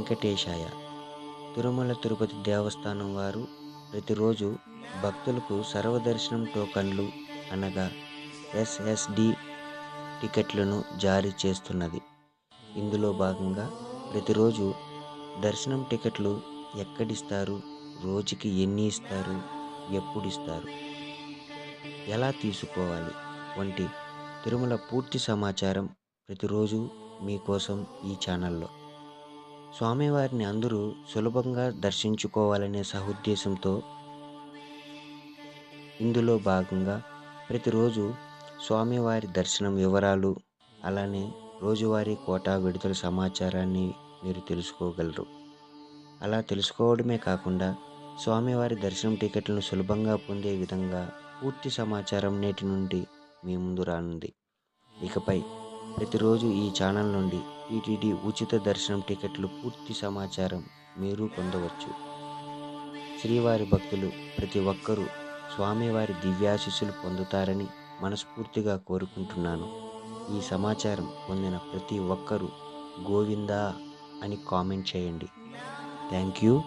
వెంకటేశాయ. తిరుమల తిరుపతి దేవస్థానం వారు ప్రతిరోజు భక్తులకు సర్వదర్శనం టోకన్లు అనగా ఎస్ఎస్డి టికెట్లను జారీ చేస్తున్నది. ఇందులో భాగంగా ప్రతిరోజు దర్శనం టికెట్లు ఎక్కడిస్తారు రోజుకి ఎన్ని ఇస్తారు ఎప్పుడు ఇస్తారు ఎలా తీసుకోవాలి వంటి తిరుమల పూర్తి సమాచారం ప్రతిరోజు మీకోసం ఈ ఛానల్లో. స్వామివారిని అందరూ సులభంగా దర్శించుకోవాలనే సహుద్దేశంతో ఇందులో భాగంగా ప్రతిరోజు స్వామివారి దర్శనం వివరాలు అలానే రోజువారీ కోటా విడుదల సమాచారాన్ని మీరు తెలుసుకోగలరు. అలా తెలుసుకోవడమే కాకుండా స్వామివారి దర్శనం టికెట్లను సులభంగా పొందే విధంగా పూర్తి సమాచారం నేటి నుండి మీ ముందు రానుంది. ఇకపై ప్రతిరోజు ఈ ఛానల్ నుండి టీటీడీ ఉచిత దర్శనం టికెట్లు పూర్తి సమాచారం మీరు పొందవచ్చు. శ్రీవారి భక్తులు ప్రతి ఒక్కరూ స్వామివారి దివ్యాశిస్సులు పొందుతారని మనస్ఫూర్తిగా కోరుకుంటున్నాను. ఈ సమాచారం పొందిన ప్రతి ఒక్కరూ గోవిందా అని కామెంట్ చేయండి. Thank you.